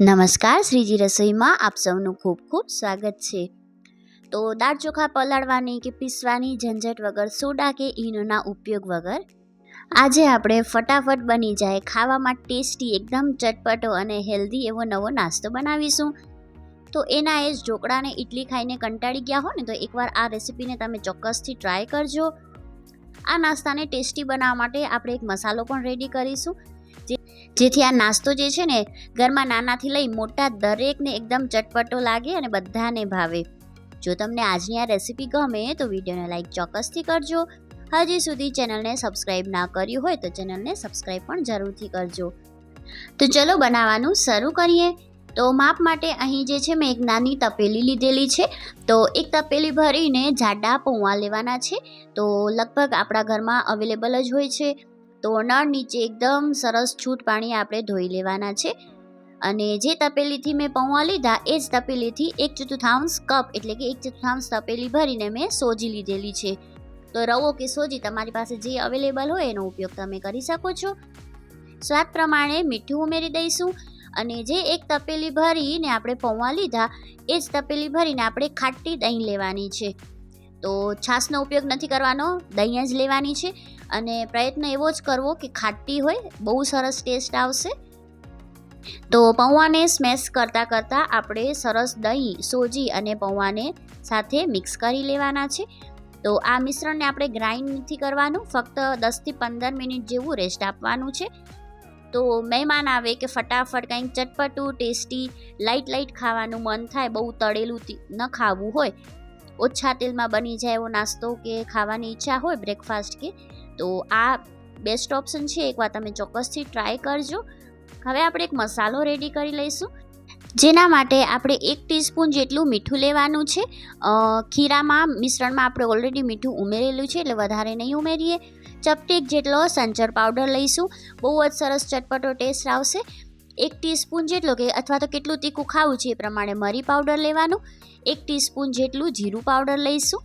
નમસ્કાર, શ્રીજી રસોઈમાં આપ સૌનું ખૂબ ખૂબ સ્વાગત છે. તો દાળ ચોખા પલાળવાની કે પીસવાની ઝંઝટ વગર સોડા કે ઈનોના ઉપયોગ વગર આજે આપણે ફટાફટ બની જાય ખાવામાં ટેસ્ટી, એકદમ ચટપટો અને હેલ્ધી એવો નવો નાસ્તો બનાવીશું. તો એના એ ઢોકળાને ઇડલી ખાઈને કંટાળી ગયા હો ને, તો એકવાર આ રેસીપીને તમે ચોક્કસથી ટ્રાય કરજો. આ નાસ્તાને ટેસ્ટી બનાવવા માટે આપણે એક મસાલો પણ રેડી કરીશું, જે- જેથી આ નાસ્તો જે છે ને, ઘરમાં નાનાથી લઈ મોટા દરેકને એકદમ ચટપટો લાગે અને બધાને ભાવે. જો તમને આજની આ રેસીપી ગમે, તો વિડીયોને લાઈક ચોક્કસથી કરજો. હજી સુધી ચેનલને સબસ્ક્રાઈબ ના કર્યું હોય, તો ચેનલને સબસ્ક્રાઈબ પણ જરૂરથી કરજો. તો ચલો બનાવવાનું શરૂ કરીએ. તો માપ માટે અહીં જે છે, મેં એક નાની તપેલી લીધેલી છે. તો એક તપેલી ભરીને જાડા પૌવા લેવાના છે. તો લગભગ આપણા ઘરમાં અવેલેબલ જ હોય છે. તો નળ નીચે એકદમ સરસ છૂટ પાણી આપણે ધોઈ લેવાના છે. અને જે તપેલીથી મેં પૌવા લીધા, એ જ તપેલીથી એક ચતુર્થાંશ કપ એટલે કે એક ચતુર્થાંશ તપેલી ભરીને મેં સોજી લીધેલી છે. તો રવો કે સોજી તમારી પાસે જે અવેલેબલ હોય એનો ઉપયોગ તમે કરી શકો છો. સ્વાદ પ્રમાણે મીઠું ઉમેરી દઈશું અને જે એક તપેલી ભરીને આપણે પૌવા લીધા, એ જ તપેલી ભરીને આપણે ખાટી દહીં લેવાની છે. તો છાશનો ઉપયોગ નથી કરવાનો, દહીં જ લેવાની છે. અને પ્રયત્ન એવો જ કરવો કે ખાટી હોય, બહુ સરસ ટેસ્ટ આવશે. તો પૌવાને સ્મેશ કરતાં કરતાં આપણે સરસ દહીં, સોજી અને પૌવાને સાથે મિક્સ કરી લેવાના છે. તો આ મિશ્રણને આપણે ગ્રાઇન્ડ નથી કરવાનું, ફક્ત દસથી પંદર મિનિટ જેવું રેસ્ટ આપવાનું છે. તો મહેમાન આવે કે ફટાફટ કંઈક ચટપટું ટેસ્ટી લાઇટ લાઇટ ખાવાનું મન થાય, બહુ તળેલું ન ખાવું હોય ઓછા તેલમાં બની જાય એવો નાસ્તો કે ખાવાની ઈચ્છા હોય બ્રેકફાસ્ટ કે, તો આ બેસ્ટ ઓપ્શન છે. એકવાર તમે ચોક્કસથી ટ્રાય કરજો. હવે આપણે એક મસાલો રેડી કરી લઈશું. જેના માટે આપણે એક ટીસ્પૂન જેટલું મીઠું લેવાનું છે. ખીરામાં, મિશ્રણમાં આપણે ઓલરેડી મીઠું ઉમેરેલું છે એટલે વધારે નહીં ઉમેરીએ. ચપટીક જેટલો સંચર પાવડર લઈશું. બહુ જ સરસ ચટપટો ટેસ્ટ આવશે. એક ટીસ્પૂન જેટલો કે અથવા તો કેટલું તીખું ખાવું છે એ પ્રમાણે મરી પાવડર લેવાનું. એક ટીસ્પૂન જેટલું જીરું પાવડર લઈશું.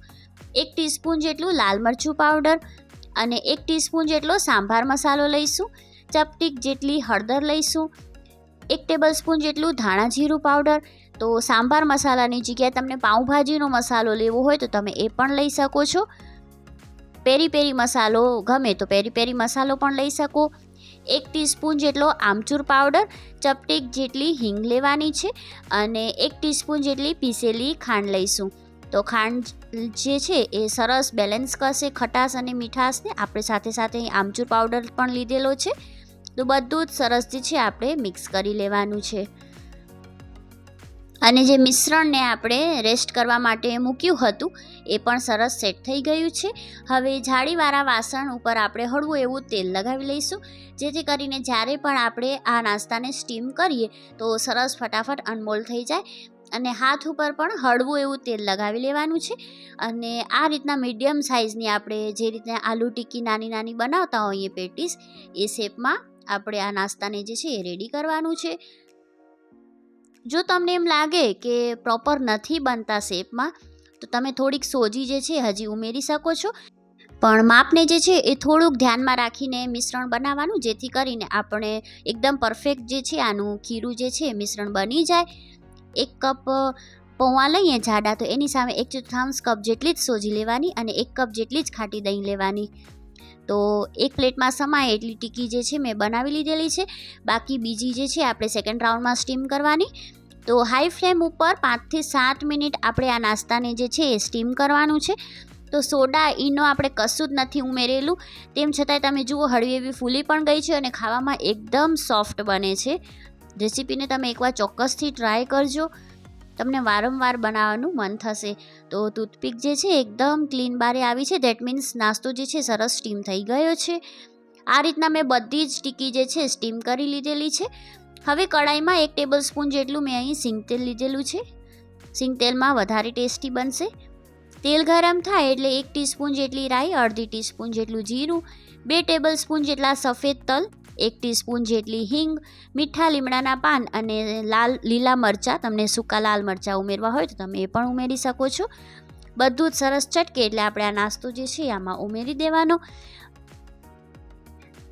એક ટીસ્પૂન જેટલું લાલ મરચું પાવડર અને એક ટીસ્પૂન જેટલો સાંભાર મસાલો લઈશું. ચપટીક જેટલી હળદર લઈશું. એક ટેબલ સ્પૂન જેટલું ધાણા જીરું પાવડર. તો સાંભાર મસાલાની જગ્યાએ તમને પાઉંભાજીનો મસાલો લેવો હોય તો તમે એ પણ લઈ શકો છો. પેરી પેરી મસાલો ગમે તો પેરી પેરી મસાલો પણ લઈ શકો. એક ટીસ્પૂન જેટલો આમચૂર પાવડર, ચપટીક જેટલી હિંગ લેવાની છે અને એક ટીસ્પૂન જેટલી પીસેલી ખાંડ લઈશું. તો ખાંડ જે છે એ સરસ બેલેન્સ કરશે ખટાશ અને મીઠાશને. આપણે સાથે સાથે આમચૂર પાવડર પણ લીધેલો છે. તો બધું જ સરસ જે છે, આપણે મિક્સ કરી લેવાનું છે. અને જે મિશ્રણને આપણે રેસ્ટ કરવા માટે મૂક્યું હતું, એ પણ સરસ સેટ થઈ ગયું છે. હવે જાળીવાળા વાસણ ઉપર આપણે હળવું એવું તેલ લગાવી લઈશું. જેથી કરીને જ્યારે પણ આપણે આ નાસ્તાને સ્ટીમ કરીએ, તો સરસ ફટાફટ અનમોલ થઈ જાય અને હાથ ઉપર પણ હળવું એવું તેલ લગાવી લેવાનું છે. અને આ રીતના મીડિયમ સાઇઝની આપણે જે રીતે આલુ ટિક્કી નાની નાની બનાવતા હોઈએ પેટીસ, એ શેપમાં આપણે આ નાસ્તાને જે છે એ રેડી કરવાનું છે. જો તમને એમ લાગે કે પ્રોપર નથી બનતા શેપમાં, તો તમે થોડીક સોજી જે છે હજી ઉમેરી શકો છો. પણ માપને જે છે એ થોડુંક ધ્યાનમાં રાખીને મિશ્રણ બનાવવાનું, જેથી કરીને આપણે એકદમ પરફેક્ટ જે છે આનું ખીરું જે છે મિશ્રણ બની જાય. એક કપ પૌવા લઈએ જાડા, તો એની સામે એક ચતુર્થાંશ કપ જેટલી જ સોજી લેવાની અને એક કપ જેટલી જ ખાટી દહીં લેવાની. તો એક પ્લેટમાં સમાય એટલી ટીકી જે છે મેં બનાવી લીધેલી છે. બાકી બીજી જે છે આપણે સેકન્ડ રાઉન્ડમાં સ્ટીમ કરવાની. તો હાઈ ફ્લેમ ઉપર પાંચથી સાત મિનિટ આપણે આ નાસ્તાને જે છે એ સ્ટીમ કરવાનું છે. તો સોડા ઈનો આપણે કશું જ નથી ઉમેરેલું. તેમ છતાંય તમે જુઓ હળવી એવી ફૂલી પણ ગઈ છે અને ખાવામાં એકદમ સોફ્ટ બને છે. રેસીપીને તમે એકવાર ચોક્કસથી ટ્રાય કરજો. તમને વારંવાર બનાવવાનું મન થશે. તો ટૂથપીક જે છે, એકદમ ક્લીન બારે આવી છે. દેટ મીન્સ નાસ્તો જે છે, સરસ સ્ટીમ થઈ ગયો છે. આ રીતના મેં બધી જ ટીકી જે છે સ્ટીમ કરી લીધેલી છે. હવે કડાઈમાં એક ટેબલ સ્પૂન જેટલું મેં અહીં સિંગ તેલ લીધેલું છે. સિંગ તેલમાં વધારે ટેસ્ટી બનશે. તેલ ગરમ થાય એટલે એક ટીસ્પૂન જેટલી રાઈ, અડધી ટીસ્પૂન જેટલું જીરું, બે ટેબલ સ્પૂન જેટલા સફેદ તલ એક ટીસ્પૂન જેટલી હિંગ, મીઠા લીમડાના પાન અને લાલ, લીલા મરચાં. તમને સૂકા લાલ મરચાં ઉમેરવા હોય તો તમે એ પણ ઉમેરી શકો છો. બધું જ સરસ ચટકે એટલે આપણે આ નાસ્તો જે છે આમાં ઉમેરી દેવાનો.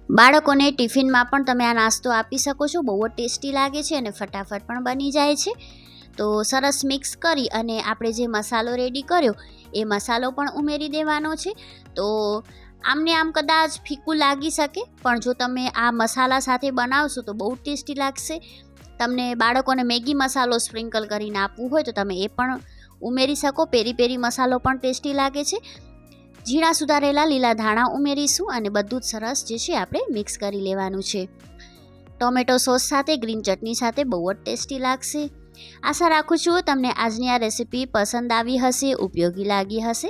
બાળકોને ટિફિનમાં પણ તમે આ નાસ્તો આપી શકો છો. બહુ જ ટેસ્ટી લાગે છે અને ફટાફટ પણ બની જાય છે. તો સરસ મિક્સ કરી અને આપણે જે મસાલો રેડી કર્યો, એ મસાલો પણ ઉમેરી દેવાનો છે. તો આમને આમ કદાચ ફીકું લાગી શકે, પણ જો તમે આ મસાલા સાથે બનાવશો તો બહુ ટેસ્ટી લાગશે. તમને બાળકોને મેગી મસાલો સ્પ્રિંકલ કરીને આપવું હોય તો તમે એ પણ ઉમેરી શકો. પેરી પેરી મસાલો પણ ટેસ્ટી લાગે છે. ઝીણા સુધારેલા લીલા ધાણા ઉમેરીશું અને બધું જ સરસ જે છે આપણે મિક્સ કરી લેવાનું છે. ટોમેટો સોસ સાથે, ગ્રીન ચટણી સાથે બહુ જ ટેસ્ટી લાગશે. આશા રાખું છું તમને આજની આ રેસીપી પસંદ આવી હશે, ઉપયોગી લાગી હશે.